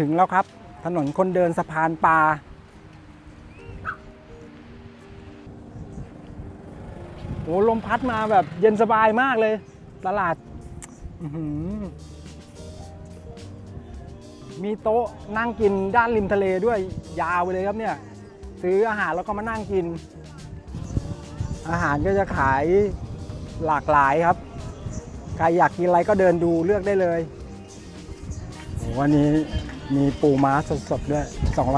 ถึงแล้วครับ ถนนคนเดินสะพานปลาโอ้ลมพัดมาแบบเย็นสบายมากเลย ตลาดมีโต๊ะนั่งกินด้านริมทะเลด้วยยาวไปเลยครับเนี่ย ซื้ออาหารแล้วก็มานั่งกิน อาหารก็จะขายหลากหลายครับ ใครอยากกินอะไรก็เดินดูเลือกได้เลยวันนี้ มีปูม้าสดๆด้วย 250 สั่ง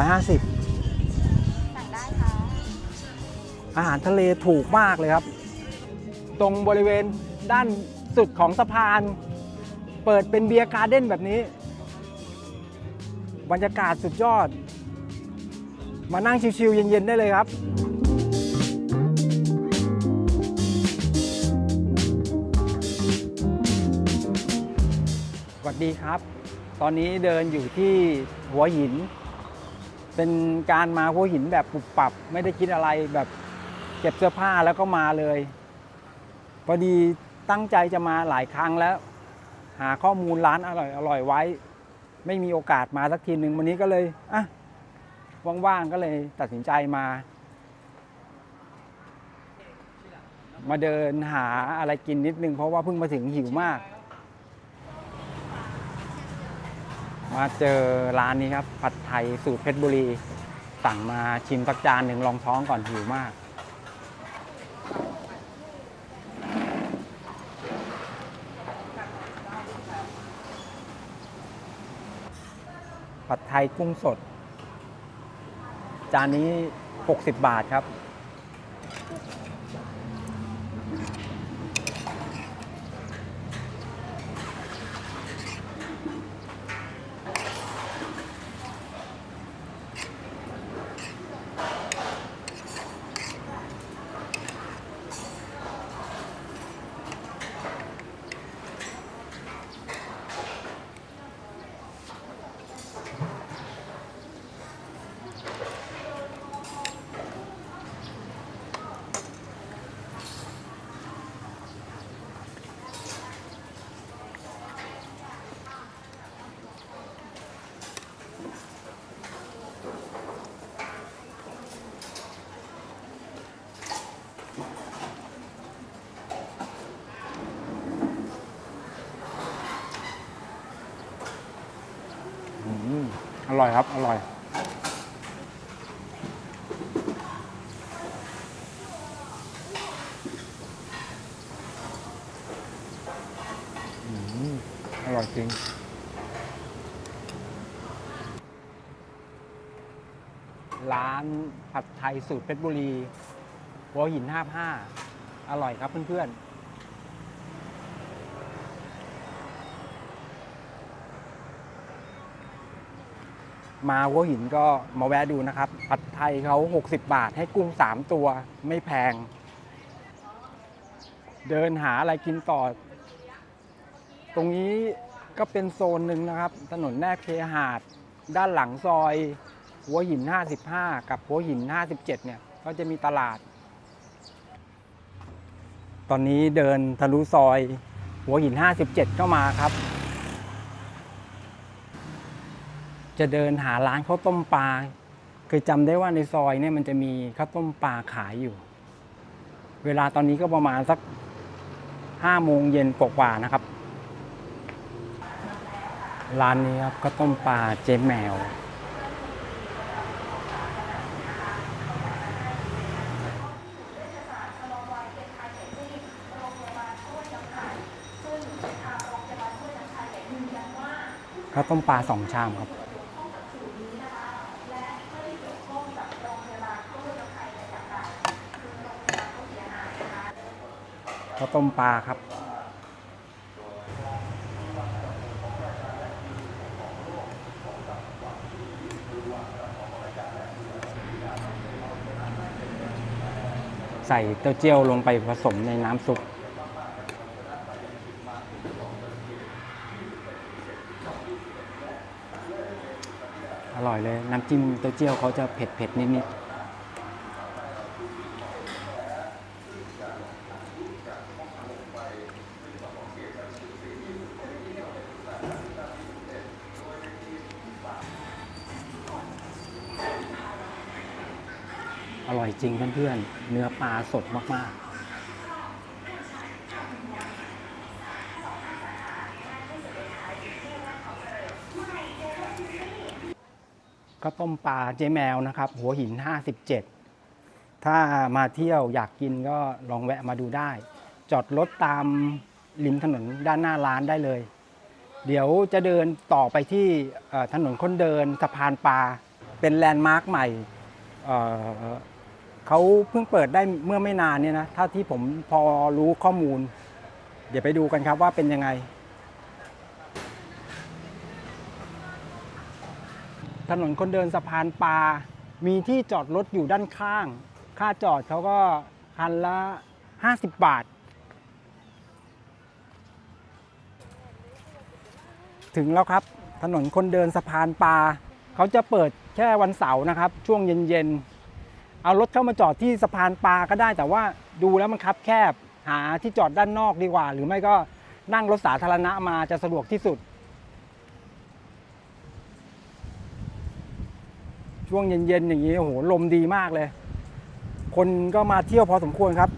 ได้ค่ะอาหารทะเลถูกมากเลยครับ ตรงบริเวณด้านสุดของสะพาน เปิดเป็นเบียร์การ์เด้นแบบนี้ บรรยากาศสุดยอด มานั่งชิวๆเย็นๆได้เลยครับ สวัสดีครับ ตอนนี้เดินอยู่ที่หัวหิน เป็นการมาหัวหินแบบปุบปับไม่ได้คิดอะไรแบบเก็บเสื้อผ้าแล้วก็มาเลย พอดีตั้งใจจะมาหลายครั้งแล้ว หาข้อมูลร้านอร่อยอร่อยไว้ ไม่มีโอกาสมาสักทีหนึ่งวันนี้ก็เลยอะว่างๆก็เลยตัดสินใจมา มาเดินหาอะไรกินนิดนึงเพราะว่าเพิ่งมาถึงหิวมาก มาเจอร้านนี้ครับ ผัดไทยสูตรเพชรบุรี สั่งมาชิมสักจานหนึ่งลองท้องก่อนหิวมาก ผัดไทยกุ้งสด จานนี้ 60 บาทครับ อืมอ ร่อยครับ อร่อยอืมอร่อยจริงร้านผัดไทยสูตรเพชรบุรีหัวหิน 55 อร่อยครับเพื่อนๆ มาหัวหินก็มาแวะดูนะครับ ผัดไทยเขา 60 บาทให้กุ้ง 3 ตัวไม่แพง เดินหาอะไรกินต่อ ตรงนี้ก็เป็นโซนหนึ่งนะครับ ถนนแนบเคหาด ด้านหลังซอย หัวหิน 55 กับหัวหิน 57 เนี่ย ก็จะมีตลาด ตอนนี้เดินทะลุซอย หัวหิน 57 เข้ามาครับ จะเดินหาร้านข้าวต้มปลาเคยจำได้ว่าในซอยเนี่ยมันจะมีข้าวต้มปลาขายอยู่ เวลาตอนนี้ก็ประมาณสักห้าโมงเย็นกว่าๆนะครับ ร้านนี้ครับข้าวต้มปลาเจ๊แมว ข้าวต้มปลาสองชามครับ ข้าว ต้มปลาครับ ใส่เต้าเจี้ยวลงไปผสมในน้ำซุปอร่อยเลย น้ำจิ้มเต้าเจี้ยวเขาจะเผ็ดเผ็ดๆนิดๆ ร่อยจริงเพื่อนๆ เนื้อปลาสดมากๆข้าวต้มปลาเจ๊แมวนะครับ หัวหิน 57 ถ้ามาเที่ยวอยากกินก็ลองแวะมาดูได้ จอดรถตามริมถนนด้านหน้าร้านได้เลย เดี๋ยวจะเดินต่อไปที่ถนนคนเดินสะพานปลาเป็นแลนด์มาร์คใหม่ เขาเพิ่งเปิดได้เมื่อไม่นานเนี่ยนะถ้าที่ผมพอรู้ข้อมูล เดี๋ยวไปดูกันครับว่าเป็นยังไง ถนนคนเดินสะพานปลา มีที่จอดรถอยู่ด้านข้าง ค่าจอดเขาก็คันละ 50 บาท ถึงแล้วครับถนนคนเดินสะพานปลาเขาจะเปิดแค่วันเสาร์นะครับ ช่วงเย็นๆ เอารถเข้ามาจอดที่สะพานปลาก็ได้ แต่ว่าดูแล้วมันคับแคบ หาที่จอดด้านนอกดีกว่า หรือไม่ก็นั่งรถสาธารณะมาจะสะดวกที่สุด ช่วงเย็นๆอย่างนี้โอ้โหลมดีมากเลย คนก็มาเที่ยวพอสมควรครับ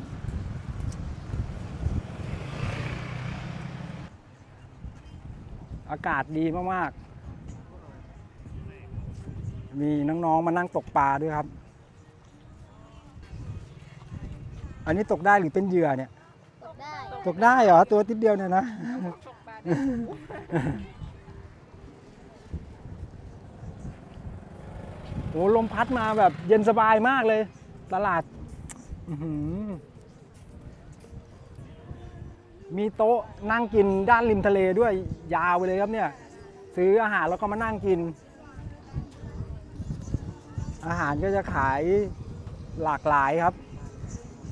อากาศดีมาก ๆ มีน้อง ๆ มานั่งตกปลาด้วยครับ อันนี้ตกได้หรือเป็นเหยื่อเนี่ย ตกได้ตกได้เหรอตัวติดเดียวเนี่ยนะ โอ้ลมพัดมาแบบเย็นสบายมากเลย ตลาด อื้อหือมีโต๊ะนั่งกินด้านริมทะเลด้วยยาวไปเลยครับเนี่ย ซื้ออาหารแล้วก็มานั่งกิน อาหารก็จะขายหลากหลายครับ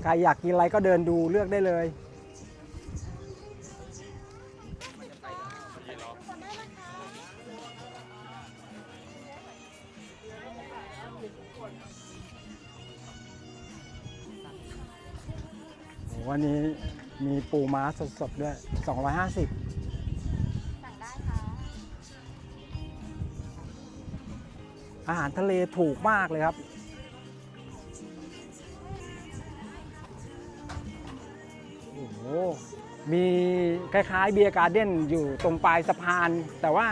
ใครอยากกินอะไรก็เดินดูเลือกได้เลย วันนี้มีปูม้าสดๆด้วย 250อาหารทะเลถูกมากเลยครับ มีคล้ายๆเบียร์การ์เด้นอยู่ตรงปลายสะพาน แต่ว่า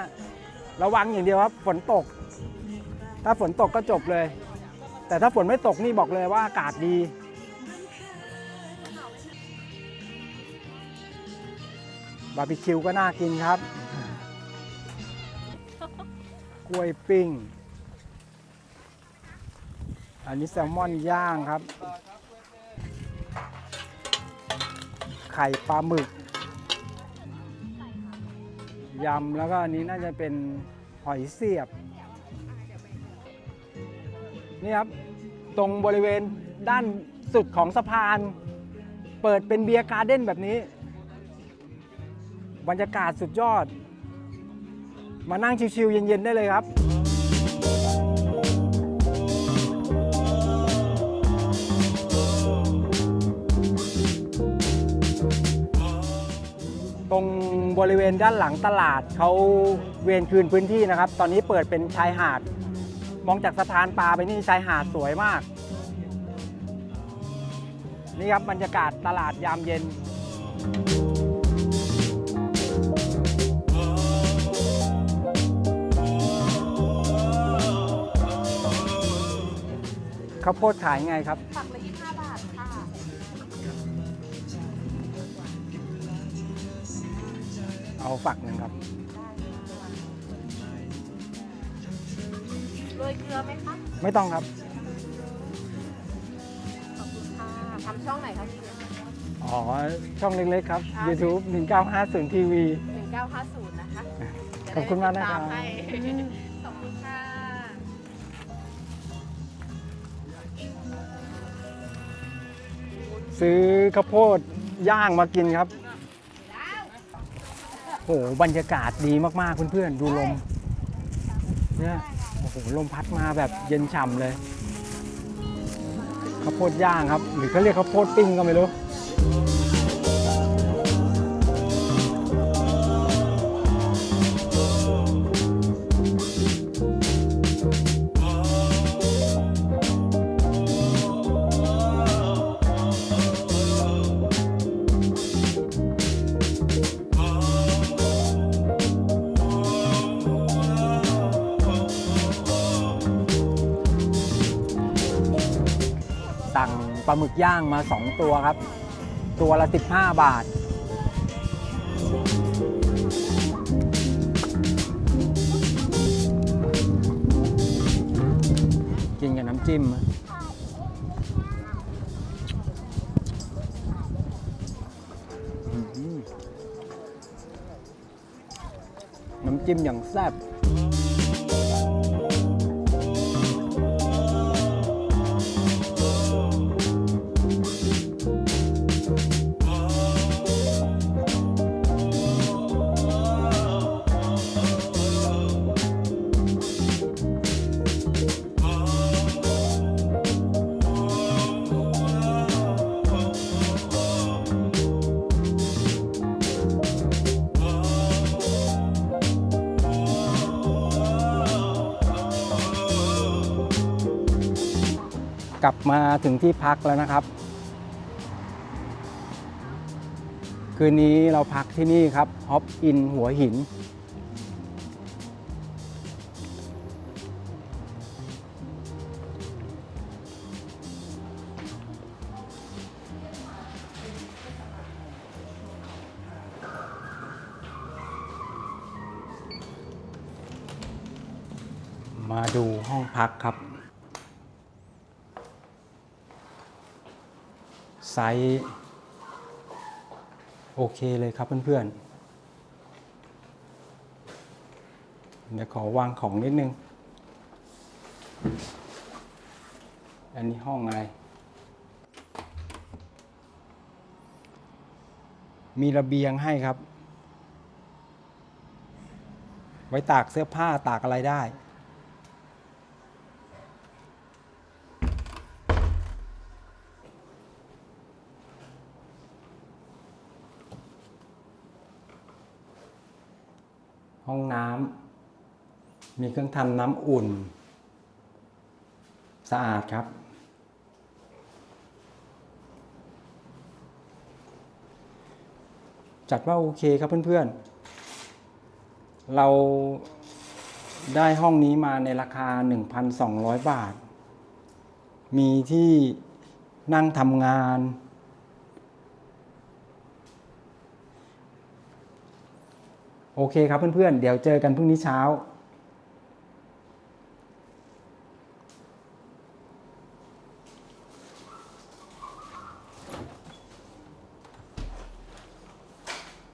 ระวังอย่างเดียวครับฝนตก ถ้าฝนตกก็จบเลย แต่ถ้าฝนไม่ตกนี่บอกเลยว่าอากาศดีบาร์บีคิวก็น่ากินครับกล้วยปิ้ง อันนี้แซลมอนย่างครับ ข่ปลาหมึกยำแล้วก็อันนี้น่าจะเป็นหอยเสียบ นี่ครับ ตรงบริเวณด้านสุดของสะพาน เปิดเป็นเบียร์การ์เด้นแบบนี้ บรรยากาศสุดยอด มานั่งชิวๆเย็น ๆ ได้เลยครับ ตรงบริเวณด้านหลังตลาดเขาเวียนคืนพื้นที่นะครับ ตอนนี้เปิดเป็นชายหาด มองจากสะพานปลาไปนี่ชายหาดสวยมาก นี่ครับบรรยากาศตลาดยามเย็นข้าวโพดขายไงครับ ฝักละ เอาฝักหนึ่งครับโรยเกลือไหมคะไม่ต้องครับขอบคุณค่ะทำช่องไหนคะพี่อ๋อช่องเล็กๆครับ ค่ะ YouTube 1950 TV 1950 นะคะขอบคุณมากนะครับ จได้ติดตให้ขอบคุณค่ะซื้อข้าวโพดย่างมากินครับโอ้โหบรรยากาศดีมากๆเพื่อนๆดูลมเนี่ยโอ้โหลมพัดมาแบบเย็นฉ่ำเลยข้าวโพดย่างครับ หรือเขาเรียกข้าวโพดปิ้งก็ไม่รู้ ปลาหมึกย่างมา 2 ตัวครับ ตัวละ 15 บาท กินกับน้ำจิ้มอะน้ำจิ้มอย่างแซ่บ กลับมาถึงที่พักแล้วนะครับ คืนนี้เราพักที่นี่ครับฮอปอินหัวหิน มาดูห้องพักครับ ไซส์โอเคเลยครับเพื่อนๆ เดี๋ยวขอวางของนิดนึง อันนี้ห้องอะไร มีระเบียงให้ครับ ไว้ตากเสื้อผ้าตากอะไรได้ ห้องน้ำมีเครื่องทำน้ำอุ่น สะอาดครับ จัดว่าโอเคครับเพื่อนๆ เราได้ห้องนี้มาในราคา 1,200 บาท มีที่นั่งทำงาน โอเคครับเพื่อนๆ เดี๋ยวเจอกันพรุ่งนี้เช้า